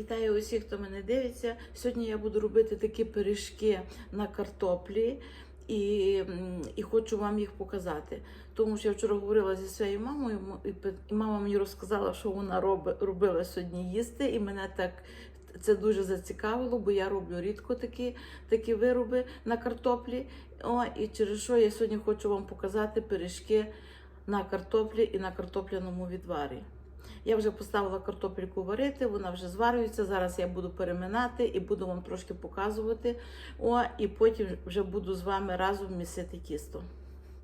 Вітаю усіх, хто мене дивиться. Сьогодні я буду робити такі пиріжки на картоплі і, і хочу вам їх показати. Тому що я вчора говорила зі своєю мамою, і мама мені розказала, що вона робила сьогодні їсти, і мене так це дуже зацікавило, бо я роблю рідко такі, такі вироби на картоплі. О, і через що я сьогодні хочу вам показати пиріжки на картоплі і на картопляному відварі. Я вже поставила картопельку варити, вона вже зварюється. Зараз я буду переминати і буду вам трошки показувати. О, і потім вже буду з вами разом місити тісто.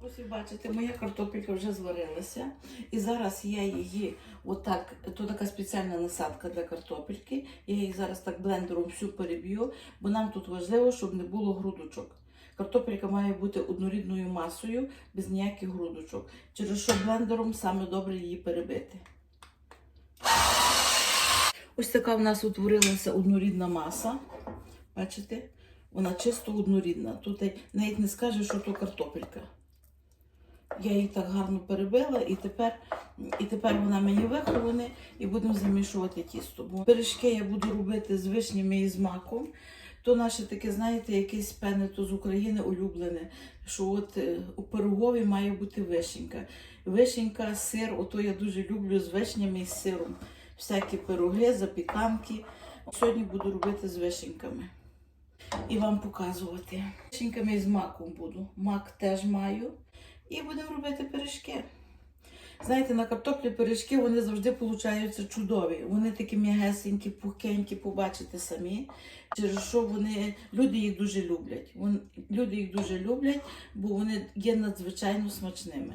Ось ви бачите, моя картопелька вже зварилася. І зараз я її отак, то така спеціальна насадка для картопельки. Я її зараз так блендером всю переб'ю, бо нам тут важливо, щоб не було грудочок. Картопелька має бути однорідною масою, без ніяких грудочок. Через що блендером саме добре її перебити. Ось така в нас утворилася однорідна маса. Бачите? Вона чисто однорідна. Тут навіть не скажеш, що то картопелька. Я її так гарно перебила, і тепер, і тепер вона мені виховане, і будемо замішувати тісто. Бо пиріжки я буду робити з вишнями і з маком. То наше таке, знаєте, якесь певне то з України улюблене, що от е, у пирогові має бути вишенька. Вишенька, сир, ото я дуже люблю з вишнями і з сиром. Всякі пироги, запіканки. Сьогодні буду робити з вишеньками. І вам показувати. Вишеньками з маком буду. Мак теж маю. І будемо робити пиріжки. Знаєте, на картоплі пиріжки вони завжди получаються чудові. Вони такі м'ягесенькі, пухкенькі, побачите самі. Через що вони люди їх дуже люблять. Вон- люди їх дуже люблять, бо вони є надзвичайно смачними.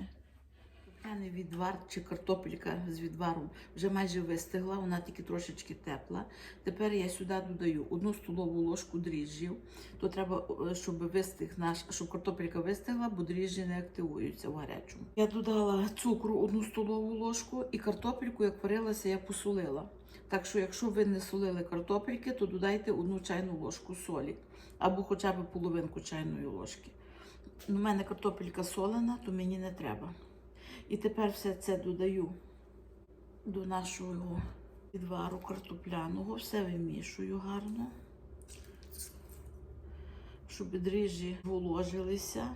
Картопляний відвар чи картопелька з відваром вже майже вистигла, вона тільки трошечки тепла. Тепер я сюди додаю одну столову ложку дріжджів. То треба, е, щоб вистиг наш, щоб картопелька вистигла, бо дріжджі не активуються в гарячому. Я додала цукру одну столову ложку і картопельку, як варилася, я посолила. Так що, якщо ви не солили картопельки, то додайте одну чайну ложку солі або хоча б половинку чайної ложки. У мене картопелька солена, то мені не треба. І тепер все це додаю до нашого відвару картопляного, все вимішую гарно, щоб дріжджі вложилися,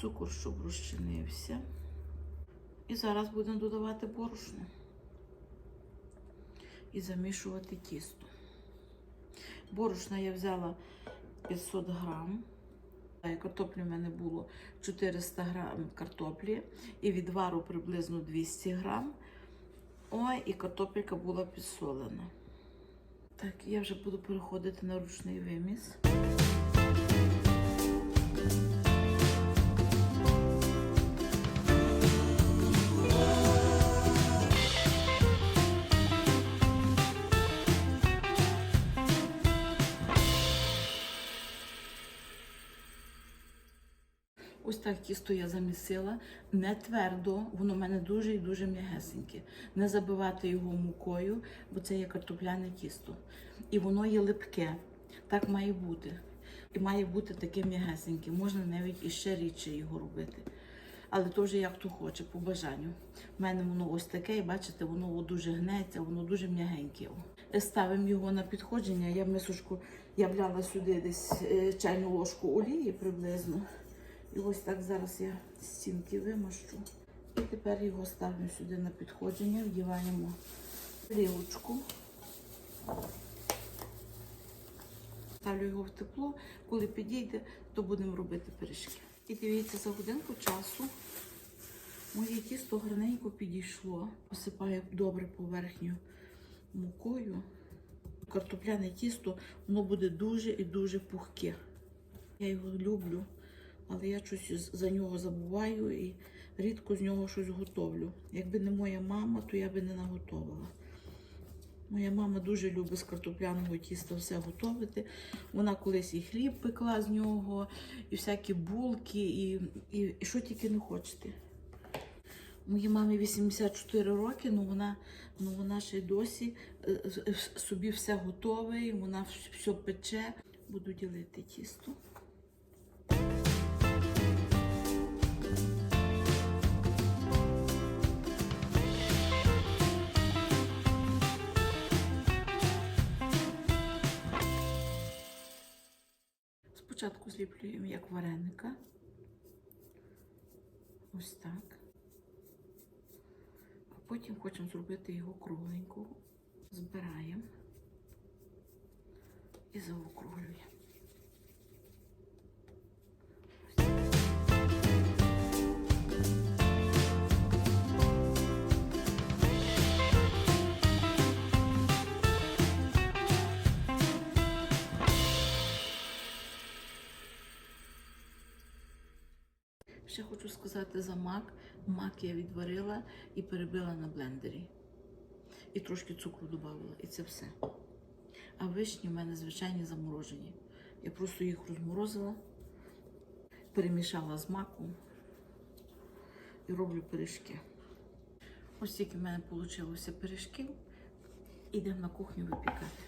цукор, щоб розчинився. І зараз будемо додавати борошно і замішувати тісто. Борошна я взяла 500 грам. Е, Картоплі в мене було 400 грам картоплі і відвару приблизно 200 грам. Ой, і картопелька була підсолена. Так, я вже буду переходити на ручний виміс. Ось так тісто я замісила. Не твердо, воно в мене дуже і дуже м'ягесеньке. Не забивати його мукою, бо це є картопляне тісто. І воно є липке. Так має бути. І має бути таке м'ягесеньке. Можна навіть іще рідше його робити. Але вже як хто хоче, по бажанню. У мене воно ось таке, і бачите, воно дуже гнеться, воно дуже м'ягеньке. Ставимо його на підходження. Я мисочку, я вляла сюди десь е, чайну ложку олії приблизно. І ось так зараз я стінки вимощу. І тепер його ставлю сюди на підходження, вдіваємо лівочку. Ставлю його в тепло, коли підійде, то будемо робити пиріжки. І дивіться, за годинку часу моє тісто гарненько підійшло. Посипаю добре поверхню мукою. Картопляне тісто, воно буде дуже і дуже пухке. Я його люблю, але я щось за нього забуваю і рідко з нього щось готовлю. Якби не моя мама, то я би не наготовила. Моя мама дуже любить з картопляного тіста все готувати. Вона колись і хліб пекла з нього, і всякі булки, і, і, і що тільки не хочете. Моїй мамі 84 роки, ну вона, ну вона ще й досі е, е, собі все готове, і вона все пече. Буду ділити тісто. Спочатку зліплюємо як вареника. Ось так. А потім хочемо зробити його кругленького. Збираємо і заокруглюємо. Сказати за мак. Мак я відварила і перебила на блендері. І трошки цукру додавала. І це все. А вишні в мене звичайні заморожені. Я просто їх розморозила, перемішала з маком і роблю пиріжки. Ось тільки в мене вийшло пиріжків. Ідемо на кухню випікати.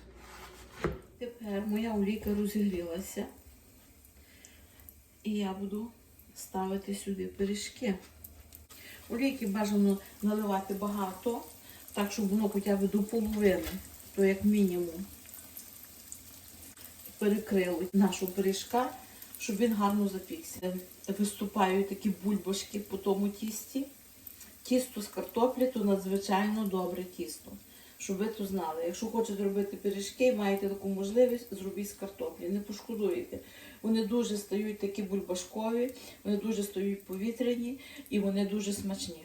Тепер моя олійка розігрілася. І я буду ставити сюди пиріжки. Олійки бажано наливати багато, так, щоб воно хоча б до половини, то як мінімум перекрило нашого пиріжка, щоб він гарно запікся. Виступають такі бульбашки по тому тісті. Тісто з картоплі то надзвичайно добре тісто. Щоб ви то знали. Якщо хочете робити пиріжки, маєте таку можливість, зробіть з картоплі. Не пошкодуєте. Вони дуже стають такі бульбашкові, вони дуже стають повітряні і вони дуже смачні.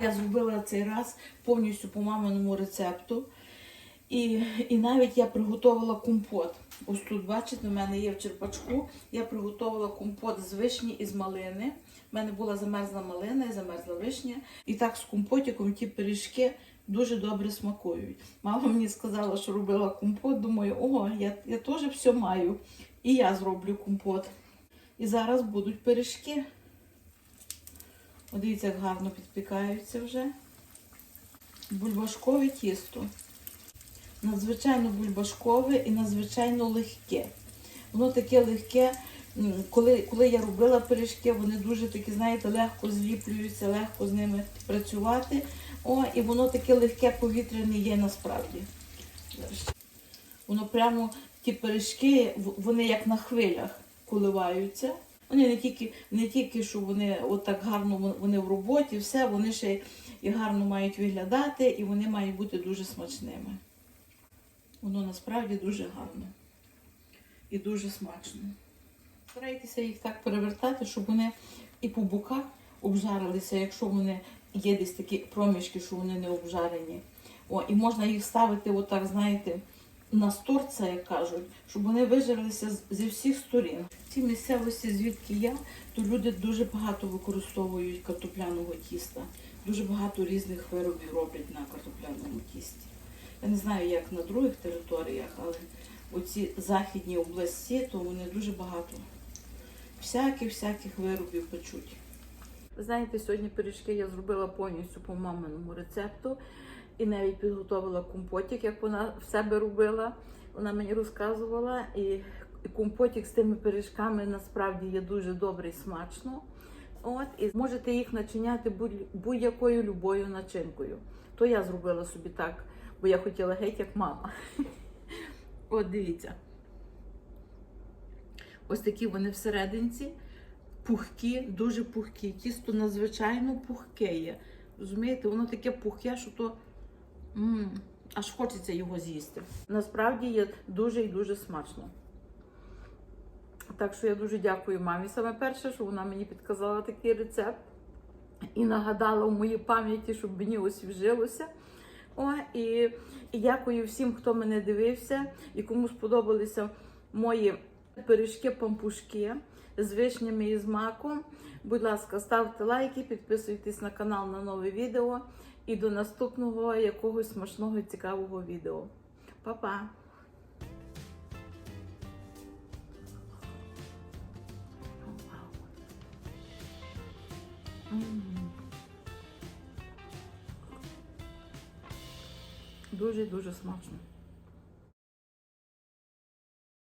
Я зробила цей раз повністю по маминому рецепту. І, і навіть я приготувала компот. Ось тут, бачите, в мене є в черпачку. Я приготувала компот з вишні і з малини. У мене була замерзла малина і замерзла вишня. І так з компотиком ті пиріжки дуже добре смакують. Мама мені сказала, що робила компот. Думаю, ого, я, я теж все маю. І я зроблю компот. І зараз будуть пиріжки. Дивіться, як гарно підпікаються вже. Бульбашкове тісто. Надзвичайно бульбашкове і надзвичайно легке. Воно таке легке, коли, коли я робила пиріжки, вони дуже такі, знаєте, легко зліплюються, легко з ними працювати. О, і воно таке легке повітряне є насправді. Воно прямо ті пиріжки, вони як на хвилях коливаються. Вони не тільки, не тільки що вони отак гарно вони в роботі, все, вони ще і гарно мають виглядати, і вони мають бути дуже смачними. Воно насправді дуже гарно і дуже смачно. Старайтеся їх так перевертати, щоб вони і по боках обжарилися, якщо вони є десь такі проміжки, що вони не обжарені. О, і можна їх ставити, отак, знаєте, на сторця, як кажуть, щоб вони вижарилися зі всіх сторін. В цій місцевості, звідки я, то люди дуже багато використовують картопляного тіста. Дуже багато різних виробів роблять на картопляному тісті. Я не знаю, як на других територіях, але оці західні області, то вони дуже багато всяких-всяких виробів печуть. Ви знаєте, сьогодні пиріжки я зробила повністю по маминому рецепту і навіть підготувала компотик, як вона в себе робила. Вона мені розказувала. І компотик з тими пиріжками насправді є дуже добре і смачно. От, і можете їх начиняти будь- будь-якою любою начинкою. То я зробила собі так, бо я хотіла геть як мама. От дивіться. Ось такі вони всерединці. Пухкі, дуже пухкі. Тісто надзвичайно пухке є. Розумієте, воно таке пухке, що то м, аж хочеться його з'їсти. Насправді є дуже і дуже смачно. Так що я дуже дякую мамі. Саме перше, що вона мені підказала такий рецепт і нагадала в моїй пам'яті, щоб мені освіжилося. О, і, і дякую всім, хто мене дивився і кому сподобалися мої пиріжки-пампушки з вишнями і з маком. Будь ласка, ставте лайки, підписуйтесь на канал на нове відео і до наступного якогось смачного і цікавого відео. Па-па! Дуже-дуже смачно.